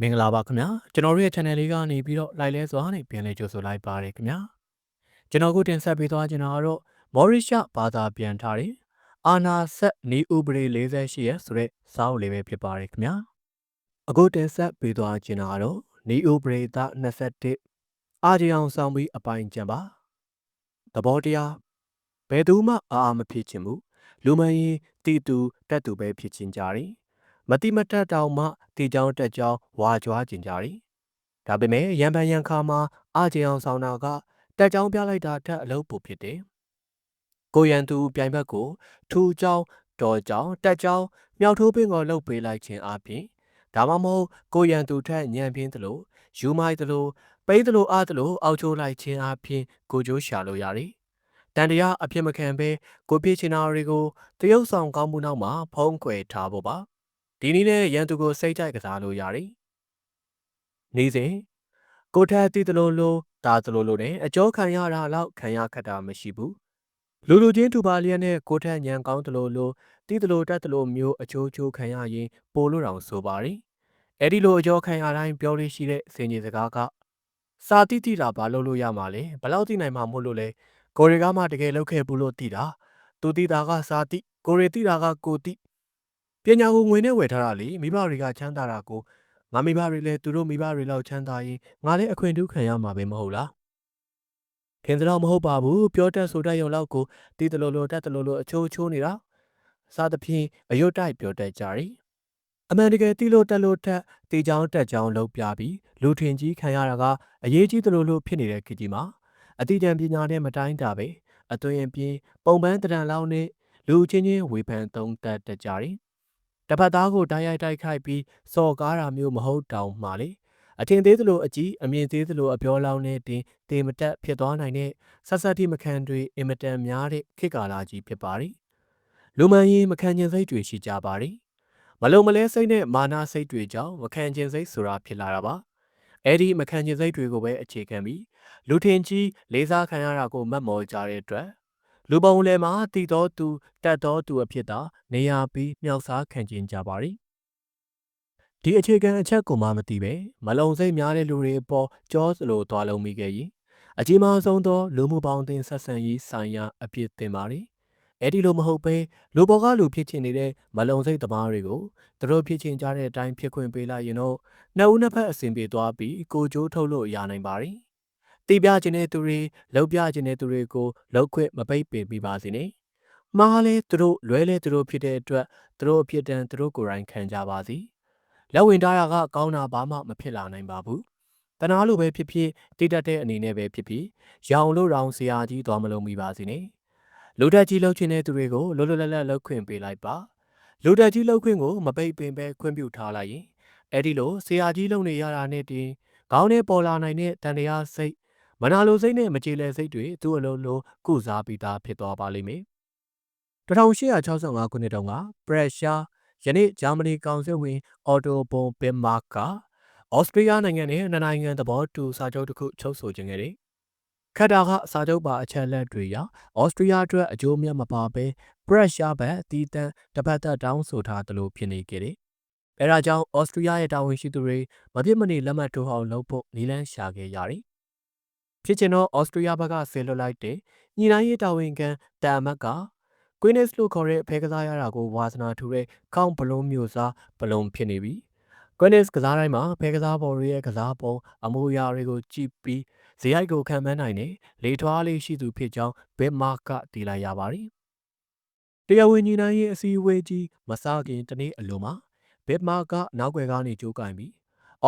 မင်္ဂလာပါခင်ဗျာကျွန်တော်တို့ရဲ့ channel လေးကနေပြီးတော့ like လဲစွာနဲ့ပြန်လည်ကြိုဆိုလိုက်ပါတယ်ခင်ဗျာကျွန်တော်ကိုတင်ဆက်ပေးသွားချင်တာကတော့မော်ရီရှာဘာသာပြန်ထားတဲ့အာနာဆက်နီဥပဒေ48ရဲ့ဆိုတဲ့စာအုပ်လေးပဲဖြစ်ပါတယ်ခင်ဗျာအခုတင်ဆက်ပေးသွားချင်တာကတော့နီဥပဒေသ21အာဂျီအောင်ဆောင်ပြီးအပိုင်ကျန်ပါသဘောတရားဘယ်သူမှအာအာမဖြစ်ချင်ဘူးလူမင်းရင်တီတူတက်တူပဲဖြစ်ချင်ကြတယ် မတိမတက်တောင်မှတီချောင်းတက်ချောင်းဝါကြွားကျင်ကြတယ်။ဒါပေမဲ့ရံပန်ရံခါမှာအာကျင်အောင်ဆောင်တာကတက်ချောင်းပြလိုက်တာထက်အလုပ်ပိုဖြစ်တယ်။ကိုရန်သူပြိုင်ဘက်ကိုထူချောင်းတော်ချောင်းတက်ချောင်းမြောက်ထိုးပင်ကိုလှုပ်ပေးလိုက်ခြင်းအပြင်ဒါမှမဟုတ်ကိုရန်သူထက်ညံပြင်းသလိုယူမိုက်သလိုပိသလိုအားသလိုအောက်ချိုးလိုက်ခြင်းအပြင်ကိုကျိုးရှာလို့ရတယ်။တန်တရားအဖြစ်မခံဘဲကိုပြစ်ချင်တာတွေကိုတရုပ်ဆောင်ကောင်းမှုနောက်မှာဖုံးကွယ်ထားဖို့ပါ ဒီနည်းနဲ့ရန်သူကိုစိတ်ကြိုက်ကစားလို့ရတယ်။နေစဉ်ကိုထက်တည်တလို့လို့တာတလို့လို့နဲ့အကျော်ခံရတာလောက်ခံရခက်တာမရှိဘူး။လူလူချင်းတူပါလျက်နဲ့ကိုထက်ညံကောင်းတလို့လို့တည်တလို့တက်တလို့မျိုးအချိုးချိုးခံရရင်ပိုလို့တောင်ဆိုပါရီ။အဲ့ဒီလိုအကျော်ခံရတိုင်းပြောလို့ရှိတဲ့စင်ကြီးစကားကစာတိတိတာဘာလို့လို့ရမှာလဲဘလောက်တိနိုင်မှာမို့လို့လဲကိုရီကမှတကယ်လောက်ခဲ့ဘူးလို့တိတာသူတိတာကစာတိကိုရီတိတာကကိုတိ ပညာကိုငွေနဲ့ဝယ်ထားတာလေမိဘတွေကချမ်းသာတာကိုငါမိဘတွေလည်းသူတို့မိဘတွေလောက်ချမ်းသာရင်ငါလည်းအခွင့်အထူးခံရမှာပဲမဟုတ်လားခင်စတော့မဟုတ်ပါဘူးပြောတတ်ဆိုတတ်ရုံလောက်ကိုတီးတလို့လို့တက်တလို့လို့အချိုးချိုးနေတာစားသဖြင့်အယွတ်တိုက်ပြောတတ်ကြတယ်အမှန်တကယ်တီးလို့တက်လို့တက်တီချောင်းတက်ချောင်းလောက်ပြပြီးလူထင်ကြီးခံရတာကအရေးကြီးတလို့လို့ဖြစ်နေတဲ့ခေတ်ကြီးမှာအတိအကျပညာနဲ့မတိုင်းတာပဲအသွင်ပြင်းပုံပန်းတရံလောက်နဲ့လူချင်းချင်းဝေဖန်သုံးတတ်တကြတယ် တပတ်သားကိုတိုက်ရိုက်တိုက်ခိုက်ပြီးစော်ကားတာမျိုးမဟုတ်တောင်မှလေအထင်သေးသလိုအကြည့်အမြင်သေးသလိုအပြောလောင်းနဲ့တင်တေမတက်ဖြစ်သွားနိုင်တဲ့ဆက်ဆက်တိမခံတွေအင်မတန်များတဲ့ခေတ်ကာလကြီးဖြစ်ပါတယ်လူမှန်ရင်မခံကျင်စိတ်တွေရှိကြပါတယ်မလုံမလဲစိတ်နဲ့မာနာစိတ်တွေကြောင့်မခံကျင်စိတ်ဆိုတာဖြစ်လာတာပါအဲ့ဒီမခံကျင်စိတ်တွေကိုပဲအခြေခံပြီးလူထင်ကြီးလေးစားခံရတာကိုမတ်မော်ကြတဲ့အတွက် လူပုံလည်းမှာတည်တော်သူတတ်တော်သူအဖြစ်သာနေရာပြီးမြောက်စားခံကျင်ကြပါရီဒီအခြေခံအချက်ကိုမှမသိပဲမလုံစိတ်များတဲ့လူတွေအပေါ်ကြောစလိုသွားလုံးမိခဲ့ရင်အကြီးမားဆုံးသောလူမှုပေါင်းသင်းဆက်ဆံရေးဆိုင်ရာအပြစ်တင်ပါရီအဲ့ဒီလိုမဟုတ်ပဲလူပေါ်ကလူဖြစ်ချင်နေတဲ့မလုံစိတ်သမားတွေကိုသူတို့ဖြစ်ချင်ကြတဲ့အတိုင်းဖြစ်ခွင့်ပေးလိုက်ရင်တော့နှစ်ဦးနှစ်ဖက်အဆင်ပြေသွားပြီးကိုကြိုးထုတ်လို့ရနိုင်ပါရီ တီးပြခြင်းတဲ့သူတွေလှုပ်ပြခြင်းတဲ့သူတွေကိုလှုပ်ခွင့်မပိတ်ပင်ပြပါစေနဲ့။မှားလဲသူတို့လွဲလဲသူတို့ဖြစ်တဲ့အတွက်သူတို့အဖြစ်တန်သူတို့ကိုယ်တိုင်ခံကြပါစီ။လက်ဝင်ထားတာကကောင်းတာဘာမှမဖြစ်လာနိုင်ပါဘူး။တနာလိုပဲဖြစ်ဖြစ်တိတက်တဲ့အနေနဲ့ပဲဖြစ်ဖြစ်ရောင်လို့ရောင်စရာကြီးသွားမလုံးမိပါစေနဲ့။လူတက်ကြီးလှုပ်ခြင်းတဲ့သူတွေကိုလွတ်လွတ်လပ်လပ်လှုပ်ခွင့်ပေးလိုက်ပါ။လူတက်ကြီးလှုပ်ခွင့်ကိုမပိတ်ပင်ပဲခွင့်ပြုထားလိုက်ရင်အဲ့ဒီလိုဆရာကြီးလုံနေရတာနဲ့တင်ခေါင်းထဲပေါ်လာနိုင်တဲ့တန်တရားစိတ် မနာလိုစိတ်နဲ့မကြေလည်စိတ်တွေသူ့အလုံးလုံးကုစားပြီးသားဖြစ်သွားပါလိမ့်မယ်1865ခုနှစ်တုန်းကပရက်ရှာယနေ့ဂျာမနီကောင်စစ်ဝင်အော်တိုဘွန်ဘင်မာကဩစတြေးလျနိုင်ငံနဲ့နှစ်နိုင်ငံသဘောတူစာချုပ်တစ်ခုချုပ်ဆိုခြင်းခဲ့တယ်ခက်တာကစာချုပ်ပါအချက်လက်တွေရဩစတြေးလျအတွက်အကျိုးမြတ်မပါဘဲပရက်ရှာဘက်အတီးတန်းတပတ်သက်တောင်းဆိုထားသလိုဖြစ်နေခဲ့တယ်။အဲဒါကြောင့်ဩစတြေးလျရဲ့တာဝန်ရှိသူတွေမပြစ်မနေလက်မှတ်ထိုးအောင်လုပ်ဖို့နည်းလမ်းရှာခဲ့ရတယ် ဖြစ်ချင်တော့ဩစတြေးလျဘက်ကဆေလွတ်လိုက်တဲ့ညီနိုင်ရေးတာဝန်ခံတာအမတ်ကကွင်းနစ်လို့ခေါ်တဲ့ဖဲကစားရတာကိုဝါသနာထူတဲ့ခေါင်းဘလုံးမျိုးစားဘလုံးဖြစ်နေပြီကွင်းနစ်ကစားတိုင်းမှာဖဲကစားပေါ်ရဲ့ကစားပုံအမူအရာတွေကိုကြည့်ပြီးဇေယိုက်ကိုခံမှန်းနိုင်တဲ့လေထွားလေးရှိသူဖြစ်ကြောင်းဘစ်မာကတည်လိုက်ရပါတယ်တရားဝင်ညီနိုင်ရေးအစည်းအဝေးကြီးမစခင်တနေ့အလိုမှာဘစ်မာကနောက်ွယ်ကနေကြိုးကင်ပြီး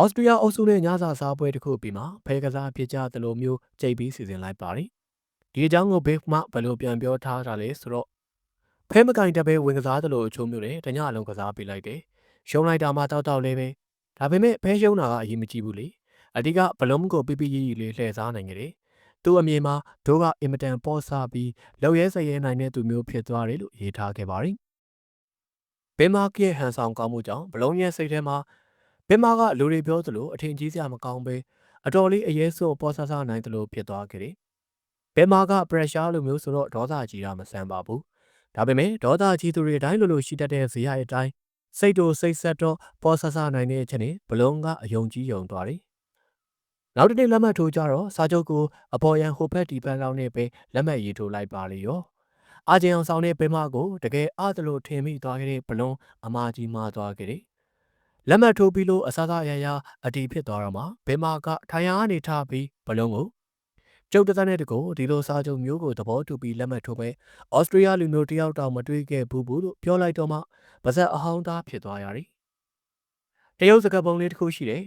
ဩစတြေးလျအုပ်စုနဲ့ညစာစားပွဲတစ်ခုပြီးမှဖဲကစားဖြစ်ကြသလိုမျိုးကြိတ်ပြီးစီစဉ်လိုက်ပါတယ်။ဒီအကြောင်းကိုဘေ့မှဘယ်လိုပြန်ပြောထားတာလဲဆိုတော့ဖဲမကင်တက်ပဲဝင်ကစားသလိုအချိုးမျိုးနဲ့တညအလုံးကစားပေးလိုက်တယ်။ရှုံးလိုက်တာမှတောက်တောက်လေးပဲ။ဒါပေမဲ့ဖဲရှုံးတာကအရေးမကြီးဘူးလေ။အဓိကဘလုံးကိုပြပြရီရီလေးလှည့်စားနိုင်ကြတယ်။သူ့အမြင်မှာဒိုးကအင်မတန်ပေါ့ဆပြီးလောက်ရဲစရဲနိုင်တဲ့သူမျိုးဖြစ်သွားတယ်လို့ရေးထားခဲ့ပါတယ်။ဘင်မာကရဲ့ဟန်ဆောင်ကောင်းမှုကြောင့်ဘလုံးရဲ့စိတ်ထဲမှာ ဘင်မာကလူတွေပြောသလိုအထင်ကြီးစရာမကောင်းပဲအတော်လေးအရေးဆိုးပေါ်ဆဆနိုင်သလိုဖြစ်သွားခဲ့တယ်။ဘင်မာက pressure လိုမျိုးဆိုတော့ဒေါသကြီးတာမဆန်းပါဘူး။ဒါပေမဲ့ဒေါသကြီးသူတွေအတိုင်းလိုလိုရှိတတ်တဲ့ဇေယျအတိုင်းဇစိတ်တို့စိတ်ဆက်တော့ပေါ်ဆဆနိုင်တဲ့အချက်နဲ့ဘလုံးကအယုံကြီးယုံသွားတယ်နောက်တစ်နေ့လက်မှတ်ထိုးကြတော့စာချုပ်ကိုအပေါ်ယံဟိုဘက်ဒီဘက်လောက်နဲ့ပဲလက်မှတ်ရေးထိုးလိုက်ပါလေရောအာဂျင်အောင်ဆောင်တဲ့ဘဲမကိုတကယ်အားတလို့ထင်မိသွားခဲ့တဲ့ဘလုံးအမာကြီးမာသွားခဲ့တယ် လက်မှတ်ထိုးပြီးလို့အစားအရရအတီဖြစ်သွားတော့မှဘဲမကထိုင်ရကနေထားပြီးဘလုံးကိုကျုပ်တသက်နဲ့တကိုဒီလိုစာချုပ်မျိုးကိုသဘောတူပြီးလက်မှတ်ထိုးပဲဩစတြေးလျလူမျိုးတယောက်တောင်မတွေ့ခဲ့ဘူးဘူးလို့ပြောလိုက်တော့မှပါဇက်အဟောင်းသားဖြစ်သွားရတယ်တရုတ်စကားပုံလေးတစ်ခုရှိတယ်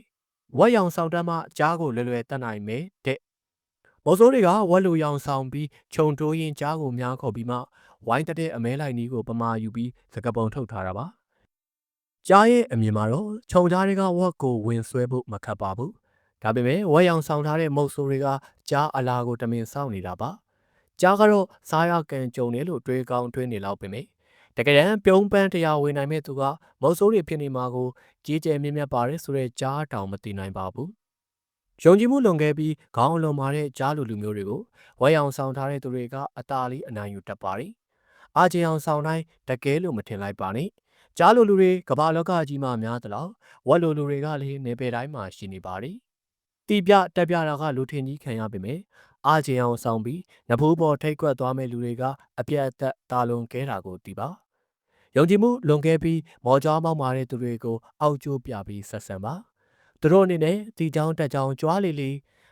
ဝက်ရောင်ဆောင်တမ်းမှကြားကိုလွယ်လွယ်တတ်နိုင်မယ်တဲ့မော်စိုးတွေကဝက်လူရောင်ဆောင်ပြီးခြုံတိုးရင်ကြားကိုများခေါ်ပြီးမှဝိုင်းတက်တဲ့အမဲလိုက်နီးကိုပမာယူပြီးစကားပုံထုတ်ထားတာပါ ကြားရဲ့အမြင်မှာတော့ခြုံကြားတွေကဝက်ကိုဝင်ဆွဲဖို့မခတ်ပါဘူးဒါပေမဲ့ဝက်ရောင်ဆောင်ထားတဲ့မုတ်ဆိုးတွေကကြားအလာကိုတမင်စောင့်နေတာပါကြားကတော့စားရကန်ကြုံတယ်လို့တွေးကောင်းတွေးနေလောက်ပေမဲ့တကယ်တမ်းပြုံးပန်းတရားဝင်နိုင်မဲ့သူကမုတ်ဆိုးတွေဖြစ်နေမှာကိုကြီးကျယ်မြင့်မြတ်ပါတယ်ဆိုတဲ့ကြားတောင်မသိနိုင်ပါဘူးယုံကြည်မှုလွန်ခဲ့ပြီးခေါင်းအလွန်မာတဲ့ကြားလူလူမျိုးတွေကိုဝဲရောင်ဆောင်ထားတဲ့သူတွေကအတားလေးအနိုင်ယူတတ်ပါတယ်အာဂျင်အောင်ဆောင်တိုင်းတကယ်လို့မထင်လိုက်ပါနဲ့ ကြားလူလူတွေကမ္ဘာလောကကြီးမှာများသလောက်ဝက်လူလူတွေကလည်းနေပယ်တိုင်းမှာရှိနေပါတယ်တီပြတက်ပြတာကလူထင်ကြီးခံရပေမဲ့အာဂျင်အောင်ဆောင်ပြီးနဖိုးပေါ်ထိတ်ကွက်သွားမဲ့လူတွေကအပြတ်အသက်တာလွန်ကဲတာကိုတီပါယုံကြည်မှုလွန်ကဲပြီးမော်ကြားမောက်မာတဲ့သူတွေကိုအောက်ကျိုးပြပြီးဆက်ဆံပါသူတို့အနေနဲ့တီချောင်းတက်ချောင်းကြွားလီလီ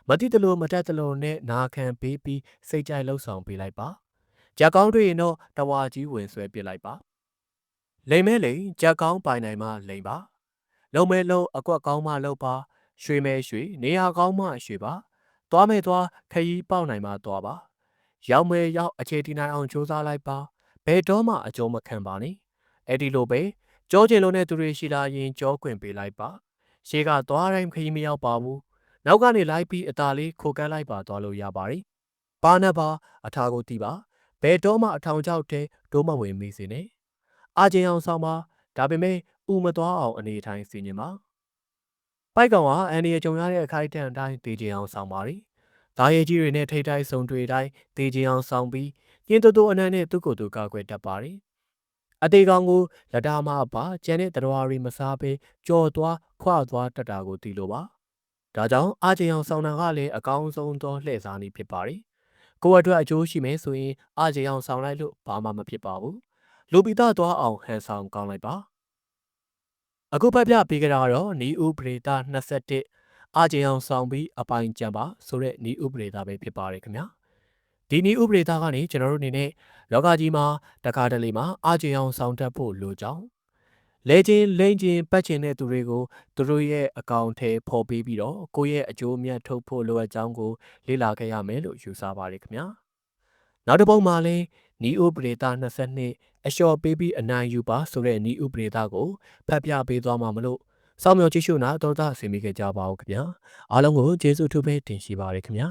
မတိတလို့မတက်တလို့နဲ့နာခံပေးပြီးစိတ်ကြိုက်လှုပ်ဆောင်ပေးလိုက်ပါကြက်ကောင်းတွေ့ရင်တော့တဝါကြီးဝင်ဆွဲပစ်လိုက်ပါ လိမ်မဲလိမ်ကြက်ကောင်းပိုင်နိုင်မှလိမ်ပါလုံမဲလုံအကွက်ကောင်းမှလုံပါရွှေမဲရွှေနေရာကောင်းမှရွှေပါသွားမဲသွားခရီးပေါက်နိုင်မှသွားပါရောက်မဲရောက်အခြေတီနိုင်အောင်စူးစမ်းလိုက်ပါဘယ်တော့မှအကျိုးမခံပါနဲ့အဲ့ဒီလိုပဲကြောကျင်လုံးတဲ့သူတွေရှိလာရင်ကြောခွင်ပေးလိုက်ပါရှေးကသွားတိုင်းခရီးမရောက်ပါဘူးနောက်ကနေလိုက်ပြီးအသာလေးခိုကန်းလိုက်ပါသွားလို့ရပါတယ်ပါနပါအထာကိုတီးပါဘယ်တော့မှအထောင်ချောက်တဲ့ဒိုးမဝင်မိစေနဲ့ အာကျင်အောင်ဆောင်ပါဒါပေမဲ့ဥမသွားအောင်အနေထိုင်စီညင်ပါပိုက်ကောင်ကအန်ဒီရဲ့ကြုံရတဲ့အခိုက်အတန့်အတိုင်းတေချင်အောင်ဆောင်ပါရီဒါရဲကြီးတွေနဲ့ထိတ်ထိုက်ဆုံတွေတိုင်းတေချင်အောင်ဆောင်ပြီးကျင်းတူတူအနံ့နဲ့သူ့ကိုယ်သူကာကွယ်တတ်ပါရီအသေးကောင်ကိုလက်တာမပါကျန်တဲ့တရားရီမစားဘဲကြော်သွားခွသွားတတ်တာကိုတီးလို့ပါဒါကြောင့်အာကျင်အောင်ဆောင်တာကလည်းအကောင်းဆုံးသောလှည့်စားနည်းဖြစ်ပါတယ်ကိုယ့်အတွက်အကျိုးရှိမယ်ဆိုရင်အာကျင်အောင်ဆောင်လိုက်လို့ဘာမှမဖြစ်ပါဘူး လူပိသားသွားအောင်ဟန်ဆောင်ကောင်းလိုက်ပါအခုဖတ်ပြပေးကြတာကတော့နီဥပဒေတာ21အာကျင်အောင်ဆောင်ပြီးအပိုင်ကြံပါဆိုတဲ့နီဥပဒေတာပဲဖြစ်ပါတယ်ခင်ဗျာဒီနီဥပဒေသားကနေကျွန်တော်တို့အနေနဲ့လောကကြီးမှာတခါတလေမှာအာကျင်အောင်ဆောင်တတ်ဖို့လိုကြောင်းလဲချင်းလိမ့်ချင်းပတ်ချင်တဲ့သူတွေကိုသူတို့ရဲ့အကောင့်ထဲပေါ်ပေးပြီးတော့ကိုယ့်ရဲ့အကျိုးမြတ်ထုတ်ဖို့လိုအပ်ကြောင်းကိုလေ့လာခဲ့ရမယ်လို့ယူဆပါတယ်ခင်ဗျာ နောက်တစ်ပုံမှာလဲနီဥပဒေတာ22အလျှော်ပေးပြီးအနိုင်ယူပါဆိုတဲ့နီဥပဒေသားကိုဖတ်ပြပေးသွားမှာမလို့စောင့်မျှော်ကြည့်ရှုနာတော်တာဆင်မိခဲ့ကြပါဦးခင်ဗျာအားလုံးကိုကျေးဇူးထူးပဲတင်ရှိပါရခင်ဗျာ